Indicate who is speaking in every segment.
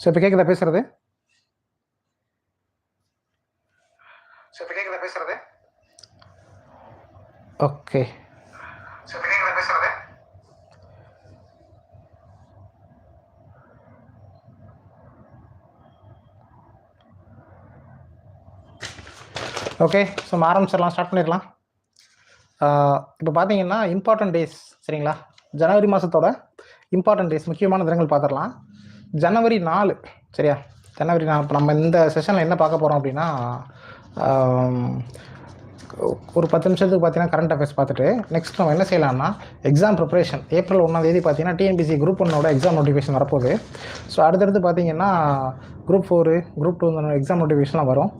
Speaker 1: So இப்போ கேட்குதா பேசுறது? ஸோ இப்போ கேட்குதா பேசுறது? ஓகே ஸோ இப்போ கேட்குதா பேசுறது? ஓகே ஸோ நம்ம ஆரம்பிச்சிடலாம் ஸ்டார்ட் பண்ணிடலாம். இப்போ பார்த்தீங்கன்னா இம்பார்ட்டன்ட் டேஸ் சரிங்களா? ஜனவரி மாதத்தோட இம்பார்ட்டன்ட் டேஸ் முக்கியமான தினங்கள் பார்த்துடலாம் ஜனவரி நாலு சரியா? ஜனவரி நாலு. இப்போ நம்ம இந்த செஷனில் என்ன பார்க்க போகிறோம் அப்படின்னா ஒரு பத்து நிமிஷத்துக்கு பார்த்தீங்கன்னா கரண்ட் அஃபேர்ஸ் பார்த்துட்டு நெக்ஸ்ட் நம்ம என்ன செய்யலாம்னா எக்ஸாம் ப்ரிப்பரேஷன் ஏப்ரல் ஒன்றாம் தேதி பார்த்தீங்கன்னா டிஎன்பிசி குரூப் ஒன்னோட எக்ஸாம் நோட்டிஃபிகேஷன் வரப்போகுது. ஸோ அடுத்தடுத்து பார்த்தீங்கன்னா group four group two exam நோட்டிஃபிகேஷன்லாம் வரும்.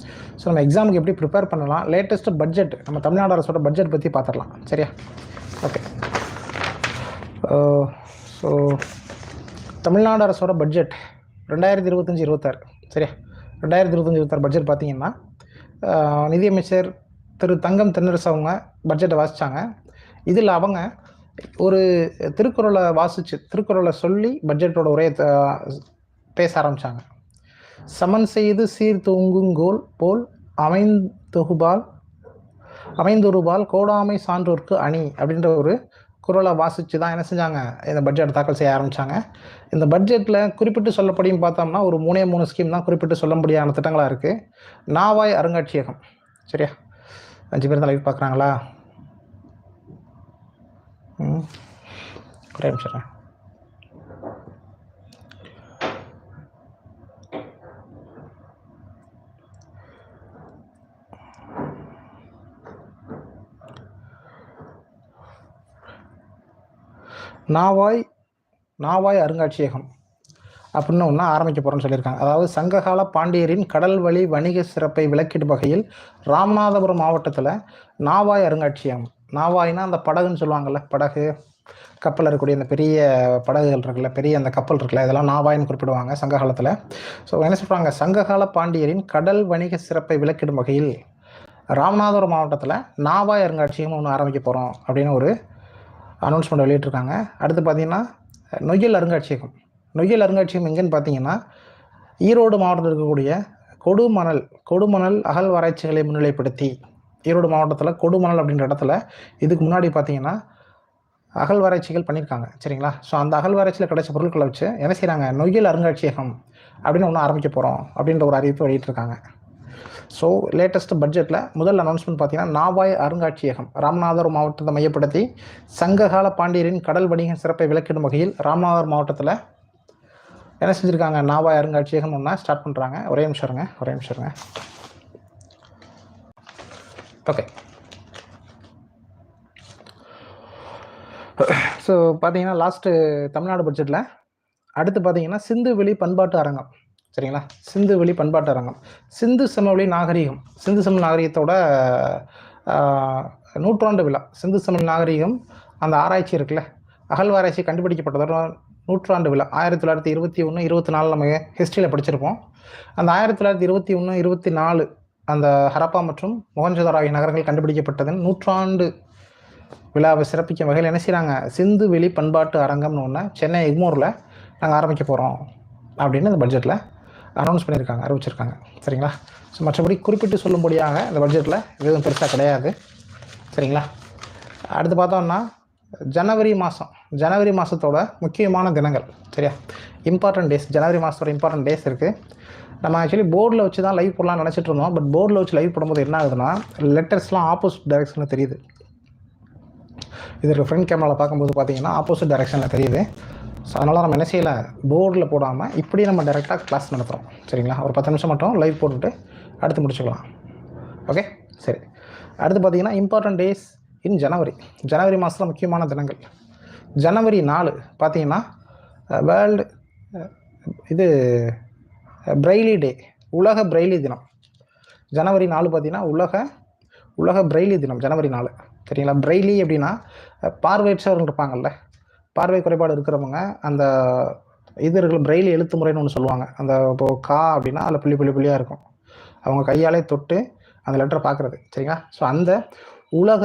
Speaker 1: ஸோ நம்ம எக்ஸாமுக்கு எப்படி ப்ரிப்பேர் பண்ணலாம்? லேட்டஸ்ட் பட்ஜெட் நம்ம தமிழ்நாடு அரசோட பட்ஜெட் பற்றி பார்த்துடலாம் சரியா? ஓகே ஸோ uh, தமிழ்நாடு அரசோட பட்ஜெட் ரெண்டாயிரத்தி இருபத்தஞ்சி இருபத்தாறு சரியா? ரெண்டாயிரத்தி இருபத்தஞ்சி இருபத்தாறு பட்ஜெட் பார்த்தீங்கன்னா நிதியமைச்சர் திரு தங்கம் தென்னரசு அவங்க பட்ஜெட்டை வாசித்தாங்க இதில் அவங்க ஒரு திருக்குறளை வாசித்து திருக்குறளை சொல்லி பட்ஜெட்டோட உரையை பேச ஆரம்பித்தாங்க சமன் செய்து சீர்தூங்குங்கோல் போல் அமைந்தொகுபால் அமைந்தொருபால் கோடாமை சான்றோர்க்கு அணி அப்படின்ற ஒரு குரலை வாசித்து தான் என்ன செஞ்சாங்க? இந்த பட்ஜெட் தாக்கல் செய்ய ஆரம்பித்தாங்க இந்த பட்ஜெட்டில் குறிப்பிட்டு சொல்லப்படியும் பார்த்தோம்னா ஒரு மூணே மூணு ஸ்கீம் தான் குறிப்பிட்டு சொல்ல முடியாத திட்டங்களாக இருக்குது நாவாய் அருங்காட்சியகம். சரியா? அஞ்சு பேர் தான் லைவ் பார்க்குறாங்களா? ம். ஒரே நிமிஷம் இருங்க. நாவாய் நாவாய் அருங்காட்சியகம் அப்படின்னு ஒன்று ஆரம்பிக்க போகிறோம்னு சொல்லியிருக்காங்க. அதாவது சங்ககால பாண்டியரின் கடல் வழி வணிக சிறப்பை விளக்கிடும் வகையில் ராமநாதபுரம் மாவட்டத்தில் நாவாய் அருங்காட்சியகம். நாவாய்னா அந்த படகுன்னு சொல்லுவாங்கள்ல படகு கப்பல் இருக்கக்கூடிய அந்த பெரிய படகுகள் இருக்குல்ல பெரிய அந்த கப்பல் இருக்குல்ல இதெல்லாம் நாவாய்னு குறிப்பிடுவாங்க சங்க காலத்தில் ஸோ என்ன சொல்கிறாங்க சங்ககால பாண்டியரின் கடல் வணிக சிறப்பை விளக்கிடும் வகையில் ராமநாதபுரம் மாவட்டத்தில் நாவாய் அருங்காட்சியகம் ஒன்று ஆரம்பிக்க போகிறோம் அப்படின்னு ஒரு அனௌன்ஸ்மெண்ட் வெளியிட்டிருக்காங்க. அடுத்து பார்த்தீங்கன்னா நொய்யல் அருங்காட்சியகம். நொய்யல் அருங்காட்சியகம் எங்கேன்னு பார்த்தீங்கன்னா ஈரோடு மாவட்டத்தில் இருக்கக்கூடிய கொடுமணல் கொடுமணல் அகழ்வாராய்ச்சிகளை முன்னிலைப்படுத்தி ஈரோடு மாவட்டத்தில் கொடுமணல் அப்படின்ற இடத்துல இதுக்கு முன்னாடி பார்த்தீங்கன்னா அகழ்வாராய்ச்சிகள் பண்ணியிருக்காங்க. சரிங்களா? ஸோ அந்த அகழ்வாராய்ச்சியில் கிடைச்ச பொருட்களை வச்சு என்ன செய்கிறாங்க நொய்யல் அருங்காட்சியகம் அப்படின்னு ஒன்று ஆரம்பிக்க போகிறோம் அப்படின்ற ஒரு அறிவிப்பு வெளியிட்டிருக்காங்க. ஸோ லேட்டஸ்ட் பட்ஜெட்டில் முதல் அனௌன்ஸ்மெண்ட் பார்த்தீங்கன்னா நாவாய் அருங்காட்சியகம் ராமநாதபுரம் மாவட்டத்தை மையப்படுத்தி சங்ககால பாண்டியரின் கடல் வணிக சிறப்பை விளக்கிடும் வகையில் ராமநாதபுரம் மாவட்டத்தில் என்ன செஞ்சுருக்காங்க? நாவாய் அருங்காட்சியகம் ஒன்றா ஸ்டார்ட் பண்ணுறாங்க ஒரே நிமிஷம் இருங்க ஒரே நிமிஷம் இருங்க. ஓகே ஸோ பார்த்தீங்கன்னா லாஸ்ட்டு தமிழ்நாடு பட்ஜெட்டில் அடுத்து பார்த்தீங்கன்னா சிந்து வெளி பண்பாட்டு அரங்கம். சரிங்களா? சிந்து வெளி பண்பாட்டு அரங்கம். சிந்து சமவெளி நாகரிகம். சிந்து சமவெளி நாகரிகத்தோட நூற்றாண்டு விழா. சிந்து சமவெளி நாகரிகம் அந்த ஆராய்ச்சி இருக்குல்ல? அகழ்வாராய்ச்சி கண்டுபிடிக்கப்பட்டதோட நூற்றாண்டு விழா. ஆயிரத்தி தொள்ளாயிரத்தி இருபத்தி ஒன்று இருபத்தி நாலு நம்ம ஹிஸ்ட்ரியில் படிச்சிருப்போம். அந்த ஆயிரத்தி தொள்ளாயிரத்தி இருபத்தி ஒன்று இருபத்தி நாலு அந்த ஹரப்பா மற்றும் மொகஞ்சதாரோ ஆகிய நகரங்கள் கண்டுபிடிக்கப்பட்டதன் நூற்றாண்டு விழாவை சிறப்பிக்கும் வகையில் என்ன செய்கிறாங்க சிந்து வெளி பண்பாட்டு அரங்கம்னு ஒன்று சென்னை எக்மூரில் நாங்கள் ஆரம்பிக்க போகிறோம் அப்படின்னு அந்த பட்ஜெட்டில் அனௌன்ஸ் பண்ணியிருக்காங்க அறிவிச்சிருக்காங்க. சரிங்களா? ஸோ மற்றபடி குறிப்பிட்டு சொல்லும்படியாக இந்த பட்ஜெட்டில் எதுவும் பெருசாக கிடையாது. சரிங்களா? அடுத்து பார்த்தோம்னா ஜனவரி மாதம் ஜனவரி மாதத்தோட முக்கியமான தினங்கள். சரியா? இம்பார்ட்டன்ட் டேஸ் ஜனவரி மாதத்தோட இம்பார்ட்டன்ட் டேஸ் இருக்குது நம்ம ஆக்சுவலி போர்டில் வச்சு தான் லைவ் போடலாம்னு நினச்சிட்டு இருந்தோம். பட் போர்டில் வச்சு லைவ் போடும்போது என்ன ஆகுதுன்னா லெட்டர்ஸ்லாம் ஆப்போசிட் டைரக்ஷனில் தெரியுது. இதற்கு ஃப்ரண்ட் கேமராவில் பார்க்கும்போது பார்த்தீங்கன்னா ஆப்போசிட் டைரெக்ஷனில் தெரியுது. ஸோ அதனால் நம்ம என்ன செய்யலை? போர்டில் போடாமல் இப்படி நம்ம டேரெக்டாக கிளாஸ் நடத்துகிறோம் சரிங்களா? ஒரு பத்து நிமிஷம் மட்டும் லைவ் போட்டுட்டு அடுத்து முடிச்சுக்கலாம். ஓகே சரி. அடுத்து பார்த்தீங்கன்னா இம்பார்ட்டன்ட் டேஸ் இன் ஜனவரி ஜனவரி மாதத்தில் முக்கியமான தினங்கள். ஜனவரி நாலு பார்த்தீங்கன்னா வேர்ல்டு இது பிரெய்லி டே உலக பிரெய்லி தினம். ஜனவரி நாலு பார்த்தீங்கன்னா உலக உலக பிரெய்லி தினம் ஜனவரி நாலு. சரிங்களா? பிரெய்லி அப்படின்னா பார்வையற்றவர்கள் இருப்பாங்கல்ல? பார்வை குறைபாடு இருக்கிறவங்க அந்த இது இருக்கிற பிரெயில் எழுத்து முறைன்னு ஒன்று சொல்லுவாங்க. அந்த இப்போ கா அப்படின்னா அதில் புள்ளி புள்ளி புள்ளியாக இருக்கும். அவங்க கையாலே தொட்டு அந்த லெட்டரை பார்க்குறது சரிங்களா? ஸோ அந்த உலக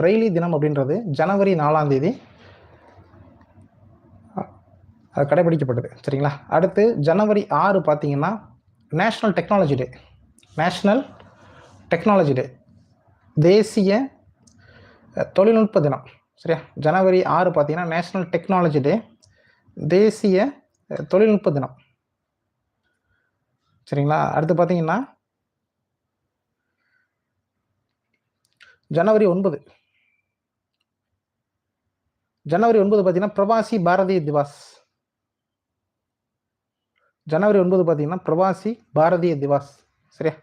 Speaker 1: பிரெய்லி தினம் அப்படின்றது ஜனவரி நாலாம் தேதி அது கடைபிடிக்கப்பட்டது. சரிங்களா? அடுத்து ஜனவரி ஆறு பார்த்தீங்கன்னா national technology day national technology day தேசிய தொழில்நுட்ப தினம். சரியா? ஜனவரி ஆறு பார்த்தீங்கன்னா நேஷ்னல் டெக்னாலஜி டே தேசிய தொழில்நுட்ப தினம். சரிங்களா? அடுத்து பார்த்தீங்கன்னா ஜனவரி ஒன்பது. ஜனவரி ஒன்பது பார்த்தீங்கன்னா பிரவாசி பாரதிய திவாஸ். ஜனவரி ஒன்பது பார்த்தீங்கன்னா பிரவாசி பாரதிய திவாஸ். சரியா?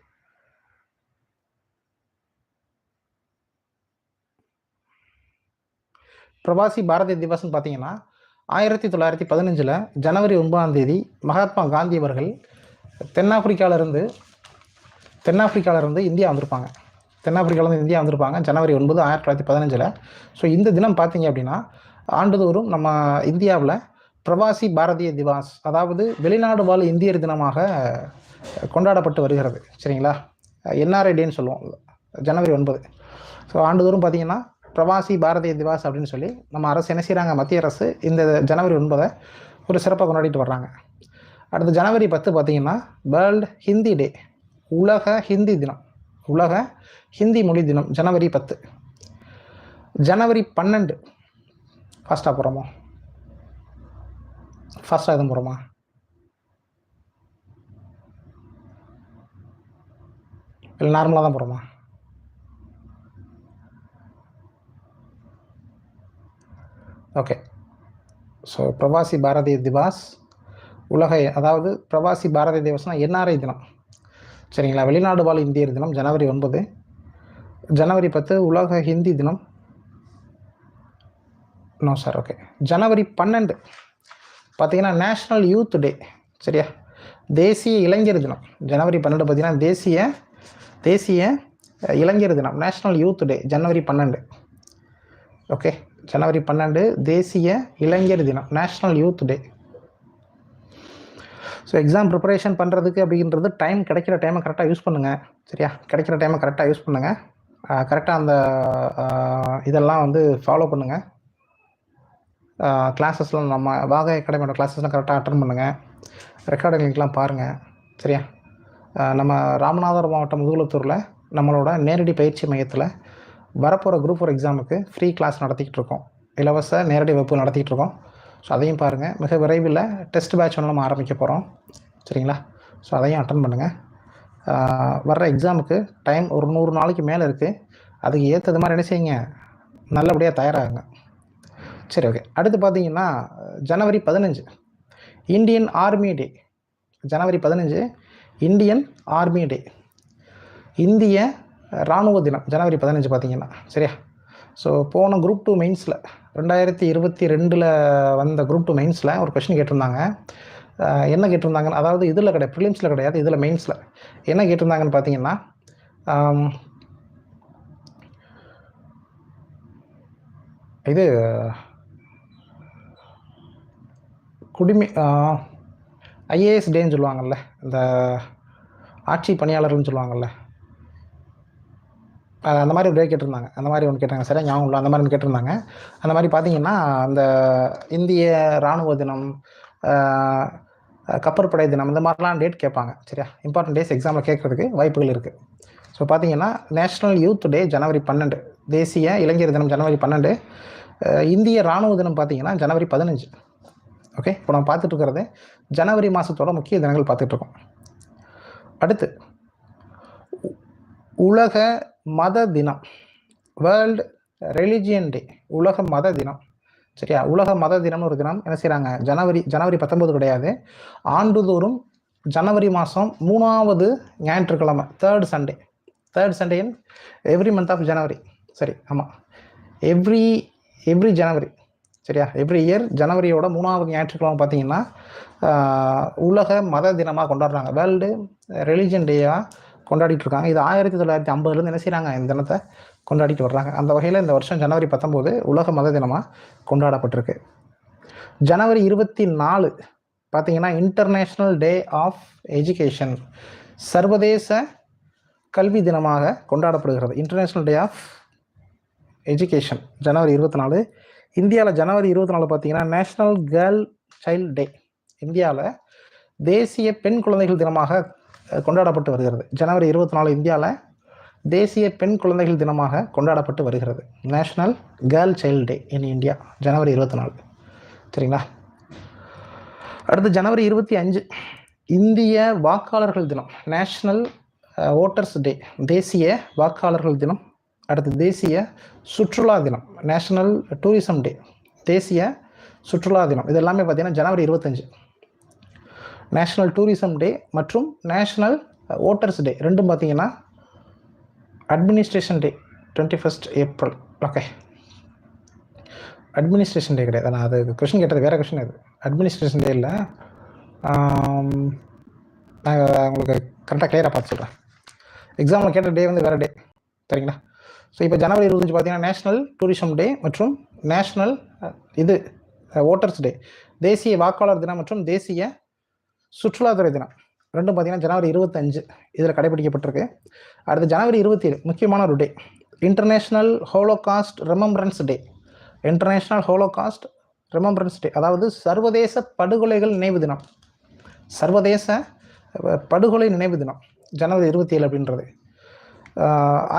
Speaker 1: பிரவாசி பாரதிய திவாஸ்னு பார்த்தீங்கன்னா ஆயிரத்தி தொள்ளாயிரத்தி பதினஞ்சில் ஜனவரி ஒன்பதாம் தேதி மகாத்மா காந்தி அவர்கள் தென்னாப்பிரிக்காவிலிருந்து தென்னாப்பிரிக்காவிலிருந்து இந்தியா வந்திருப்பாங்க. தென்னாப்பிரிக்காவிலேருந்து இந்தியா வந்திருப்பாங்க ஜனவரி ஒன்பது ஆயிரத்தி தொள்ளாயிரத்தி பதினஞ்சில். ஸோ இந்த தினம் பார்த்தீங்க அப்படின்னா ஆண்டுதோறும் நம்ம இந்தியாவில் பிரவாசி பாரதிய திவாஸ் அதாவது வெளிநாடு வாழ் இந்தியர் தினமாக கொண்டாடப்பட்டு வருகிறது. சரிங்களா? என்ஆர்ஐ டேன்னு சொல்லுவோம் ஜனவரி ஒன்பது. ஸோ ஆண்டுதோறும் பார்த்தீங்கன்னா பிரவாசி பாரதிய திவாஸ் அப்படின்னு சொல்லி நம்ம அரசு என்ன செய்கிறாங்க மத்திய அரசு இந்த ஜனவரி ஒன்பதை ஒரு சிறப்பாக கொண்டாடிட்டு வர்றாங்க. அடுத்து ஜனவரி பத்து பார்த்தீங்கன்னா வேர்ல்டு ஹிந்தி டே உலக ஹிந்தி தினம் உலக ஹிந்தி மொழி தினம் ஜனவரி பத்து. ஜனவரி பன்னெண்டு. ஃபாஸ்ட்டாக போகிறோமா ஃபாஸ்ட்டாக எதுவும் போகிறோமா இல்லை நார்மலாக தான் போகிறோமா ஓகே ஸோ பிரவாசி பாரதிய திவாஸ் உலக அதாவது பிரவாசி பாரதிய திவாஸ்னால் என்ஆர்ஐ தினம். சரிங்களா? வெளிநாடு வாழ் இந்தியர் தினம் ஜனவரி ஒன்பது. ஜனவரி பத்து உலக ஹிந்தி தினம். நோ சார் ஓகே ஜனவரி பன்னெண்டு. பார்த்தீங்கன்னா நேஷ்னல் யூத் டே சரியா? தேசிய இளைஞர் தினம். ஜனவரி பன்னெண்டு பார்த்தீங்கன்னா தேசிய தேசிய இளைஞர் தினம். நேஷ்னல் யூத் டே ஜனவரி பன்னெண்டு. ஓகே ஜனவரி பன்னெண்டு தேசிய இளைஞர் தினம் national youth day so exam preparation பண்ணுறதுக்கு அப்படின்றது டைம் கிடைக்கிற டைமை கரெக்டாக யூஸ் பண்ணுங்கள் சரியா? கிடைக்கிற டைமை கரெக்டாக யூஸ் பண்ணுங்கள் கரெக்டாக அந்த இதெல்லாம் வந்து ஃபாலோ பண்ணுங்கள் கிளாஸஸ்லாம் நம்ம வாக அகாடமியோட கிளாஸஸ்லாம் கரெக்டாக அட்டன் பண்ணுங்கள் ரெக்கார்டிங்லாம் பாருங்கள் சரியா? நம்ம ராமநாதபுரம் மாவட்டம் முதுகுளத்தூரில் நம்மளோட நேரடி பயிற்சி மையத்தில் வரப்போகிற குரூப் ஃபோர் எக்ஸாமுக்கு ஃப்ரீ கிளாஸ் நடத்திக்கிட்டு இருக்கோம். இலவச நேரடி வகுப்பு நடத்திக்கிட்டு இருக்கோம். ஸோ அதையும் பாருங்கள் மிக விரைவில் டெஸ்ட் பேட்ச் ஒன்று நம்ம ஆரம்பிக்க போகிறோம் சரிங்களா? ஸோ அதையும் அட்டன் பண்ணுங்கள் வர்ற எக்ஸாமுக்கு டைம் ஒரு நூறு நாளைக்கு மேலே இருக்குது அதுக்கு ஏற்றது மாதிரி என்ன செய்யுங்க? நல்லபடியாக தயாராகுங்க. சரி ஓகே அடுத்து பார்த்தீங்கன்னா ஜனவரி பதினஞ்சு. இந்தியன் ஆர்மி டே. ஜனவரி பதினஞ்சு இந்தியன் ஆர்மி டே. இந்திய இராணுவ தினம் ஜனவரி பதினஞ்சு பார்த்தீங்கன்னா சரியா? ஸோ போன குரூப் டூ மெயின்ஸில் ரெண்டாயிரத்தி இருபத்தி ரெண்டில் வந்த குரூப் டூ மெயின்ஸில் ஒரு கொஷின் கேட்டிருந்தாங்க. என்ன கேட்டிருந்தாங்கன்னு அதாவது இதில் கிடையாது ப்ரிலிம்ஸில் கிடையாது இதில் மெயின்ஸில் என்ன கேட்டிருந்தாங்கன்னு பார்த்தீங்கன்னா இது குடிமை ஐஏஎஸ் டேன்னு சொல்லுவாங்கல்ல இந்த ஆட்சி பணியாளர்கள்னு சொல்லுவாங்கள்ல அந்த மாதிரி ஒரு கேட்டிருந்தாங்க. அந்த மாதிரி ஒன்று கேட்டாங்க. சரியா ஞாபகம் இல்லை. அந்த மாதிரி ஒன்று கேட்டிருந்தாங்க. அந்த மாதிரி பார்த்தீங்கன்னா அந்த இந்திய இராணுவ தினம் கப்பற்படை தினம் இந்த மாதிரிலாம் டேட் கேட்பாங்க. சரியா? இம்பார்ட்டன்ட் டேஸ் எக்ஸாமில் கேட்குறதுக்கு வாய்ப்புகள் இருக்குது ஸோ பார்த்தீங்கன்னா நேஷ்னல் யூத் டே ஜனவரி பன்னெண்டு. தேசிய இளைஞர் தினம் ஜனவரி பன்னெண்டு. இந்திய இராணுவ தினம் பார்த்தீங்கன்னா ஜனவரி பதினஞ்சு. ஓகே இப்போ நம்ம பார்த்துட்டு இருக்கிறது ஜனவரி மாதத்தோட முக்கிய தினங்கள் பார்த்துட்டு இருக்கோம். அடுத்து உலக மத தினம். வேர்ல்டு ரெலிஜியன் டே உலக மத தினம். சரியா? உலக மத தினம்னு ஒரு தினம் என்ன செய்கிறாங்க ஜனவரி ஜனவரி பத்தொன்பது கிடையாது. ஆண்டுதோறும் ஜனவரி மாதம் மூணாவது ஞாயிற்றுக்கிழமை third Sunday third Sunday in every month of January சரி ஆமாம் எவ்ரி எவ்ரி ஜனவரி சரியா? எவ்ரி இயர் ஜனவரியோட மூணாவது ஞாயிற்றுக்கிழமை பார்த்தீங்கன்னா உலக மத தினமாக கொண்டாடுறாங்க. வேர்ல்டு ரிலிஜன் டேயாக கொண்டாடிட்டு இருக்காங்க இது ஆயிரத்தி தொள்ளாயிரத்தி ஐம்பதுலேருந்து என்ன செய்கிறாங்க இந்த தினத்தை கொண்டாடிட்டு வர்றாங்க. அந்த வகையில் இந்த வருஷம் ஜனவரி பத்தொம்போது உலக மத தினமாக கொண்டாடப்பட்டிருக்கு. ஜனவரி இருபத்தி நாலு பார்த்தீங்கன்னா இன்டர்நேஷ்னல் டே ஆஃப் எஜுகேஷன் சர்வதேச கல்வி தினமாக கொண்டாடப்படுகிறது. இன்டர்நேஷ்னல் டே ஆஃப் எஜுகேஷன் ஜனவரி இருபத்தி நாலு. இந்தியாவில் ஜனவரி இருபத்தி நாலு பார்த்தீங்கன்னா நேஷ்னல் கேர்ள் சைல்டு டே இந்தியாவில் தேசிய பெண் குழந்தைகள் தினமாக கொண்டாடப்பட்டு வருகிறது. ஜனவரி இருபத்தி நாலு இந்தியாவில் தேசிய பெண் குழந்தைகள் தினமாக கொண்டாடப்பட்டு வருகிறது. National girl child day in India ஜனவரி இருபத்தி நாலு. சரிங்களா? அடுத்து ஜனவரி இருபத்தி அஞ்சு இந்திய வாக்காளர்கள் தினம் நேஷனல் ஓட்டர்ஸ் டே தேசிய வாக்காளர்கள் தினம் அடுத்து தேசிய சுற்றுலா தினம் நேஷனல் டூரிசம் டே தேசிய சுற்றுலா தினம் இது எல்லாமே பார்த்தீங்கன்னா ஜனவரி இருபத்தஞ்சு நேஷ்னல் டூரிசம் டே மற்றும் நேஷ்னல் ஓட்டர்ஸ் டே ரெண்டும் பார்த்தீங்கன்னா administration day twenty first April okay administration day கிடையாது. நான் அது கொஷின் கேட்டது வேறு கொஷின் அது அட்மினிஸ்ட்ரேஷன் டே இல்லை. நான் உங்களுக்கு கரெக்டாக கிளியராக பார்த்து சொல்கிறேன் எக்ஸாமில் கேட்ட டே வந்து வேறு டே சரிங்களா? ஸோ இப்போ ஜனவரி இருபத்தஞ்சு பார்த்தீங்கன்னா நேஷ்னல் டூரிசம் டே மற்றும் நேஷ்னல் இது uh, ஓட்டர்ஸ் டே தேசிய வாக்காளர் தினம் மற்றும் தேசிய சுற்றுலாத்துறை தினம். ரெண்டும் பார்த்தீங்கன்னா ஜனவரி இருபத்தஞ்சு. இதில் கடைபிடிக்கப்பட்டிருக்கு. அடுத்து ஜனவரி இருபத்தி ஏழு முக்கியமான ஒரு day international holocaust remembrance day international holocaust remembrance day அதாவது சர்வதேச படுகொலைகள் நினைவு தினம். சர்வதேச படுகொலை நினைவு தினம். ஜனவரி இருபத்தி ஏழு அப்படின்றது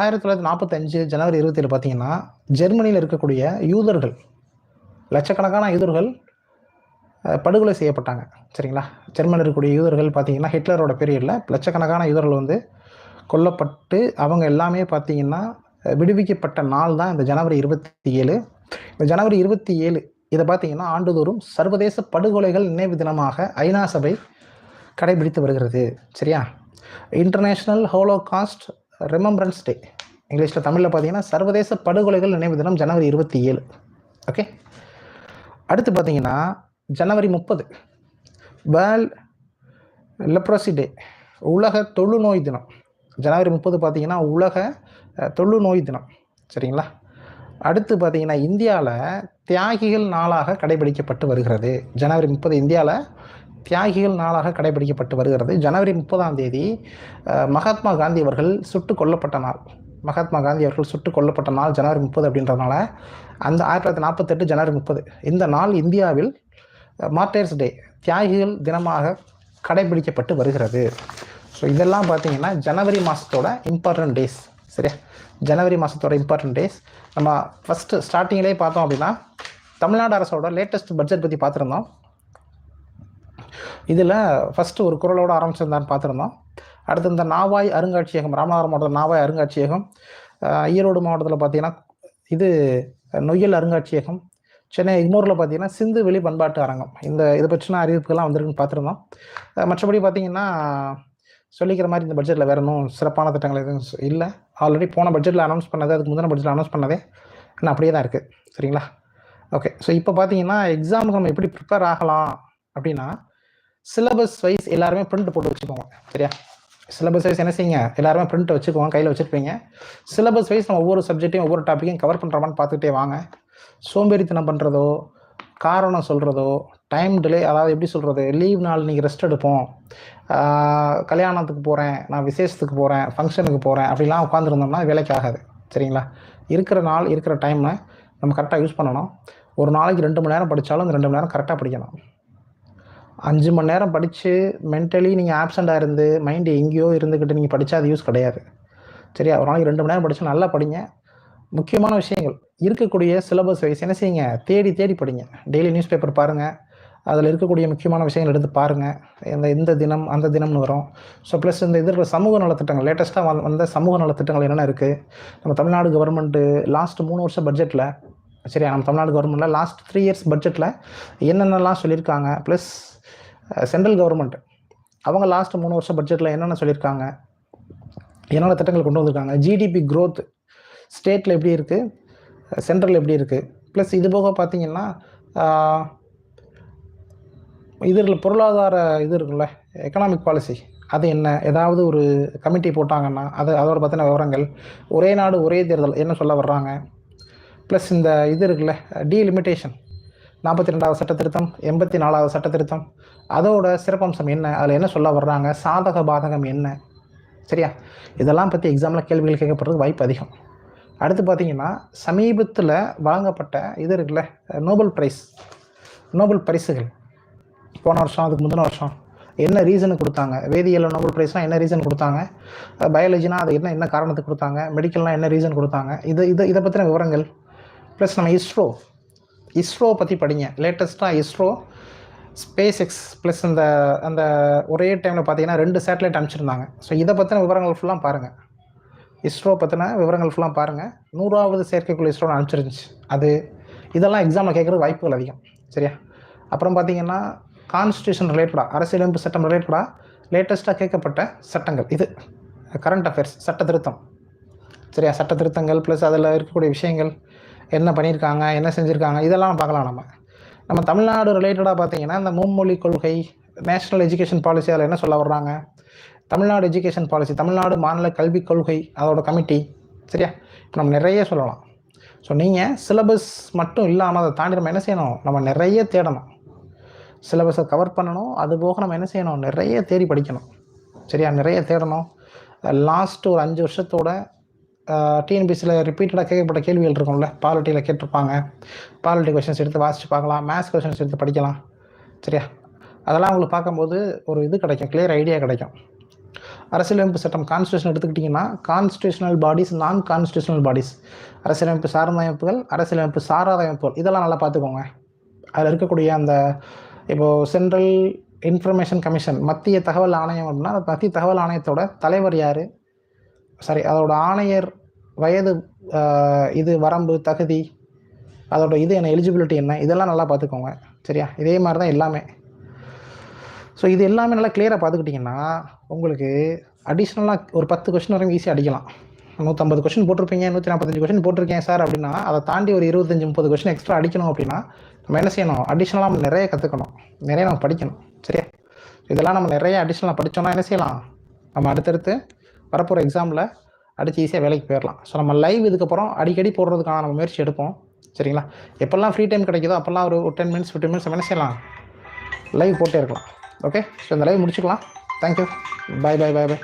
Speaker 1: ஆயிரத்தி தொள்ளாயிரத்தி நாற்பத்தஞ்சு ஜனவரி இருபத்தி ஏழு பார்த்தீங்கன்னா ஜெர்மனியில் இருக்கக்கூடிய யூதர்கள் லட்சக்கணக்கான யூதர்கள் படுகொலை செய்யப்பட்டாங்க. சரிங்களா? ஜெர்மனில் இருக்கக்கூடிய யூதர்கள் பார்த்தீங்கன்னா ஹிட்லரோட பீரியடில் லட்சக்கணக்கான யூதர்கள் வந்து கொல்லப்பட்டு அவங்க எல்லாமே பார்த்தீங்கன்னா விடுவிக்கப்பட்ட நாள் தான் இந்த ஜனவரி இருபத்தி ஏழு இந்த ஜனவரி இருபத்தி ஏழு இதை பார்த்தீங்கன்னா ஆண்டுதோறும் சர்வதேச படுகொலைகள் நினைவு தினமாக ஐநா சபை கடைபிடித்து வருகிறது. சரியா? இன்டர்நேஷ்னல் ஹோலோகாஸ்ட் ரிமம்பரன்ஸ் டே இங்கிலீஷில் தமிழில் பார்த்தீங்கன்னா சர்வதேச படுகொலைகள் நினைவு தினம் ஜனவரி இருபத்தி ஏழு ஓகே? அடுத்து பார்த்தீங்கன்னா ஜனவரி முப்பது. World leprosy day. உலக தொழுநோய் தினம். ஜனவரி முப்பது பார்த்தீங்கன்னா உலக தொழுநோய் தினம். சரிங்களா? அடுத்து பார்த்தீங்கன்னா இந்தியாவில் தியாகிகள் நாளாக கடைபிடிக்கப்பட்டு வருகிறது. ஜனவரி முப்பது இந்தியாவில் தியாகிகள் நாளாக கடைபிடிக்கப்பட்டு வருகிறது. ஜனவரி முப்பதாம் தேதி மகாத்மா காந்தி அவர்கள் சுட்டு கொல்லப்பட்ட நாள். மகாத்மா காந்தி அவர்கள் சுட்டு கொல்லப்பட்ட நாள் ஜனவரி முப்பது அப்படின்றதுனால அந்த ஆயிரத்தி தொள்ளாயிரத்தி நாற்பத்தெட்டு ஜனவரி முப்பது. இந்த நாள் இந்தியாவில் மார்டர்ஸ் டே தியாகிகள் தினமாக கடைபிடிக்கப்பட்டு வருகிறது. ஸோ இதெல்லாம் பார்த்தீங்கன்னா ஜனவரி மாதத்தோட இம்பார்ட்டன்ட் டேஸ் சரியா? ஜனவரி மாதத்தோட இம்பார்ட்டன்ட் டேஸ் நம்ம ஃபஸ்ட்டு ஸ்டார்டிங்லேயே பார்த்தோம் அப்படின்னா தமிழ்நாடு அரசோட லேட்டஸ்ட் பட்ஜெட் பற்றி பார்த்துருந்தோம். இதில் ஃபஸ்ட்டு ஒரு குரலோட ஆரம்பிச்சிருந்தான்னு பார்த்துருந்தோம். அடுத்து இந்த நாவாய் அருங்காட்சியகம் ராமநாதபுரம் மாவட்டத்தில் நாவாய் அருங்காட்சியகம் ஈரோடு மாவட்டத்தில் பார்த்தீங்கன்னா இது நொய்யல் அருங்காட்சியகம் சென்னை எக்மோரில் பார்த்தீங்கன்னா சிந்து வெளி பண்பாட்டு அரங்கம். இந்த இதை பற்றின அறிவிப்புகள்லாம் வந்திருக்குன்னு பார்த்துருந்தோம். மற்றபடி பார்த்தீங்கன்னா சொல்லிக்கிற மாதிரி இந்த பட்ஜெட்டில் வேறு இன்னும் சிறப்பான திட்டங்கள் எதுவும் இல்லை. ஆல்ரெடி போன பட்ஜெட்டில் அனௌன்ஸ் பண்ணது அதுக்கு முந்தின பட்ஜெட்டில் அனௌன்ஸ் பண்ணதே இன்னும் அப்படியே தான் இருக்குது சரிங்களா? ஓகே ஸோ இப்போ பார்த்தீங்கன்னா எக்ஸாமுக்கு நம்ம எப்படி ப்ரிப்பேர் ஆகலாம் அப்படின்னா சிலபஸ் வைஸ் எல்லாருமே பிரிண்ட் போட்டு வச்சுக்கோங்க. சரியா? சிலபஸ் வைஸ் என்ன செய்யுங்க? எல்லாருமே பிரிண்ட் வச்சுக்கோங்க கையில் வச்சுருப்பீங்க. சிலபஸ் வைஸ் நம்ம ஒவ்வொரு சப்ஜெக்ட்டையும் ஒவ்வொரு டாப்பிக்கையும் கவர் பண்ணுறோமான்னு பார்த்துக்கிட்டே வாங்க. சோம்பேறித்தனம் பண்ணுறதோ காரணம் சொல்கிறதோ டைம் டிலே அதாவது எப்படி சொல்கிறது லீவ் நாள் நீங்கள் ரெஸ்ட் எடுப்போம். கல்யாணத்துக்கு போகிறேன் நான் விசேஷத்துக்கு போகிறேன் ஃபங்க்ஷனுக்கு போகிறேன் அப்படிலாம் உட்காந்துருந்தோம்னா வேலைக்கு ஆகாது சரிங்களா? இருக்கிற நாள் இருக்கிற டைமை நம்ம கரெக்டாக யூஸ் பண்ணணும். ஒரு நாளைக்கு ரெண்டு மணி நேரம் படித்தாலும் அந்த ரெண்டு மணி நேரம் கரெக்டாக படிக்கணும். அஞ்சு மணி நேரம் படித்து மென்டலி நீங்கள் ஆப்சண்ட்டாக இருந்து மைண்டு எங்கேயோ இருந்துக்கிட்டு நீங்கள் படித்தா அது யூஸ் கிடையாது. சரியா? ஒரு நாளைக்கு ரெண்டு மணி நேரம் படித்தா நல்லா படிங்க முக்கியமான விஷயங்கள். இருக்கக்கூடிய சிலபஸ் வைஸ் என்ன செய்யுங்க? தேடி தேடி படிங்க. டெய்லி நியூஸ் பேப்பர் பாருங்கள் அதில் இருக்கக்கூடிய முக்கியமான விஷயங்கள் எடுத்து பாருங்கள் இந்த இந்த தினம் அந்த தினம்னு வரும். ஸோ ப்ளஸ் இந்த இது இருக்கிற சமூக நலத்திட்டங்கள் லேட்டஸ்ட்டாக வந்த சமூக நலத்திட்டங்கள் என்னென்ன இருக்குது நம்ம தமிழ்நாடு கவர்மெண்ட்டு லாஸ்ட் மூணு வருஷம் பட்ஜெட்டில் சரியா? நம்ம தமிழ்நாடு கவர்மெண்ட்டில் லாஸ்ட் த்ரீ இயர்ஸ் பட்ஜெட்டில் என்னென்னலாம் சொல்லியிருக்காங்க? ப்ளஸ் சென்ட்ரல் கவர்மெண்ட் அவங்க லாஸ்ட் மூணு வருஷம் பட்ஜெட்டில் என்னென்ன சொல்லியிருக்காங்க? என்னென்ன திட்டங்கள் கொண்டு வந்திருக்காங்க? ஜிடிபி க்ரோத் ஸ்டேட்டில் எப்படி இருக்குது சென்ட்ரல் எப்படி இருக்குது ப்ளஸ் இது போக பார்த்தீங்கன்னா இது பொருளாதார இது இருக்குல்ல எக்கனாமிக் பாலிசி அது என்ன? ஏதாவது ஒரு கமிட்டி போட்டாங்கன்னா அது அதோட பற்றின விவரங்கள். ஒரே நாடு ஒரே தேர்தல் என்ன சொல்ல வர்றாங்க? ப்ளஸ் இந்த இது இருக்குல்ல டீலிமிட்டேஷன் நாற்பத்தி ரெண்டாவது சட்ட திருத்தம் எண்பத்தி நாலாவது சட்ட திருத்தம் அதோட சிறப்பம்சம் என்ன? அதில் என்ன சொல்ல வர்றாங்க? சாதக பாதகம் என்ன? சரியா? இதெல்லாம் பற்றி எக்ஸாமில் கேள்விகள் கேட்கப்படுறதுக்கு வாய்ப்பு அதிகம். அடுத்து பார்த்தீங்கன்னா சமீபத்தில் வழங்கப்பட்ட இது இருக்குல்ல நோபல் பிரைஸ் நோபல் பரிசுகள். போன வருஷம் அதுக்கு முந்தின வருஷம். என்ன ரீசனுக்கு கொடுத்தாங்க? வேதியியல் நோபல் பிரைஸ்னால் என்ன ரீசன் கொடுத்தாங்க? பயாலஜினா அது என்ன என்ன காரணத்துக்கு கொடுத்தாங்க? மெடிக்கல்னால் என்ன ரீசன் கொடுத்தாங்க? இது இது இதை பற்றின விவரங்கள். ப்ளஸ் நம்ம இஸ்ரோ இஸ்ரோ பற்றி படிங்க. லேட்டஸ்ட்டாக இஸ்ரோ ஸ்பேஸ் எக்ஸ் ப்ளஸ் அந்த அந்த ஒரே டைமில் பார்த்தீங்கன்னா ரெண்டு சேட்டலைட் அனுப்பிச்சிருந்தாங்க. ஸோ இதை பற்றின விவரங்கள் ஃபுல்லாக பாருங்கள் இஸ்ரோ பற்றின விவரங்கள் ஃபுல்லாக பாருங்கள் நூறாவது செயற்கைக்குள் இஸ்ரோ அனுப்பிச்சிருந்துச்சு. அது இதெல்லாம் எக்ஸாமில் கேட்குறது வாய்ப்புகள் அதிகம். சரியா? அப்புறம் பார்த்தீங்கன்னா கான்ஸ்டியூஷன் ரிலேட்டடாக அரசியலமைப்பு சட்டம் ரிலேட்டடாக லேட்டஸ்ட்டாக கேட்கப்பட்ட சட்டங்கள். இது கரண்ட் அஃபேர்ஸ் சட்ட திருத்தம். சரியா? சட்ட திருத்தங்கள் ப்ளஸ் அதில் இருக்கக்கூடிய விஷயங்கள் என்ன பண்ணியிருக்காங்க என்ன செஞ்சுருக்காங்க இதெல்லாம் பார்க்கலாம் நம்ம. நம்ம தமிழ்நாடு ரிலேட்டடாக பார்த்தீங்கன்னா இந்த மும்மொழி கொள்கை நேஷ்னல் எஜுகேஷன் பாலிசி அதில் என்ன சொல்ல வர்றாங்க? தமிழ்நாடு எஜுகேஷன் பாலிசி தமிழ்நாடு மாநில கல்விக் கொள்கை அதோட கமிட்டி சரியா? இப்போ நம்ம நிறைய சொல்லலாம். ஸோ நீங்கள் சிலபஸ் மட்டும் இல்லாமல் அதை தாண்டி நம்ம என்ன செய்யணும்? நம்ம நிறைய தேடணும். சிலபஸை கவர் பண்ணணும். அது போக நம்ம என்ன செய்யணும்? நிறைய தேடி படிக்கணும். சரியா? நிறைய தேடணும். லாஸ்ட் ஒரு அஞ்சு வருஷத்தோட டிஎன்பிசியில் ரிப்பீட்டடாக கேட்கப்பட்ட கேள்விகள் இருக்கும்ல? பாலிட்டியில் கேட்டிருப்பாங்க. பாலிட்டி கொஷின்ஸ் எடுத்து வாசித்து பார்க்கலாம். மேத்ஸ் கொஷின்ஸ் எடுத்து படிக்கலாம். சரியா? அதெல்லாம் உங்களுக்கு பார்க்கும்போது ஒரு இது கிடைக்கும். கிளியர் ஐடியா கிடைக்கும். அரசியலமைப்பு சட்டம் கான்ஸ்டியூஷன் எடுத்துக்கிட்டிங்கன்னா கான்ஸ்டியூஷனல் பாடிஸ் நான் கான்ஸ்டியூஷனல் பாடிஸ் அரசியலமைப்பு சார்ந்த அமைப்புகள் அரசியலமைப்பு சாராத அமைப்புகள். இதெல்லாம் நல்லா பார்த்துக்கோங்க. அதில் இருக்கக்கூடிய அந்த இப்போது சென்ட்ரல் இன்ஃபர்மேஷன் கமிஷன் மத்திய தகவல் ஆணையம் அப்படின்னா அந்த மத்திய தகவல் ஆணையத்தோட தலைவர் யார்? சாரி அதோட ஆணையர் வயது இது வரம்பு தகுதி அதோட இது என்ன எலிஜிபிலிட்டி என்ன? இதெல்லாம் நல்லா பார்த்துக்கோங்க. சரியா? இதே மாதிரி தான் எல்லாமே. ஸோ இது எல்லாமே நல்லா கிளியராக பார்த்துக்கிட்டிங்கன்னா உங்களுக்கு அடிஷ்னலாக ஒரு பத்து கொஷின் வரைக்கும் ஈஸியாக அடிக்கலாம். நூற்றம்பது கொஷின் போட்டிருப்பீங்க நூற்றி நாற்பத்தஞ்சு கொஷின் போட்டிருக்கேன் சார் அப்படின்னா அதை தாண்டி ஒரு இருபத்தஞ்சி முப்பது கொஷின் எக்ஸ்ட்ரா அடிக்கணும் அப்படின்னா நம்ம என்ன செய்யணும்? அடிஷ்னலாக நம்ம நிறைய கற்றுக்கணும் நிறைய நம்ம படிக்கணும். சரியா? இதெல்லாம் நம்ம நிறைய அடிஷ்னலாக படித்தோம்னா என்ன செய்யலாம்? நம்ம அடுத்தடுத்து வரப்போகிற எக்ஸாமில் அடித்து ஈஸியாக வேலைக்கு போயிடலாம் ஸோ நம்ம லைவ் இதுக்கப்புறம் அடிக்கடி போடுறதுக்கான நம்ம முயற்சி எடுப்போம். சரிங்களா? எப்போல்லாம் ஃப்ரீ டைம் கிடைக்குதோ அப்போல்லாம் ஒரு டென் மினிட்ஸ் ஃபிஃப்டின் மினிட்ஸ் நம்ம என்ன செய்யலாம்? லைவ் போட்டே இருக்கலாம். ஓகே ஸோ இந்த லைவ் முடிச்சுக்கலாம். Thank you bye bye bye bye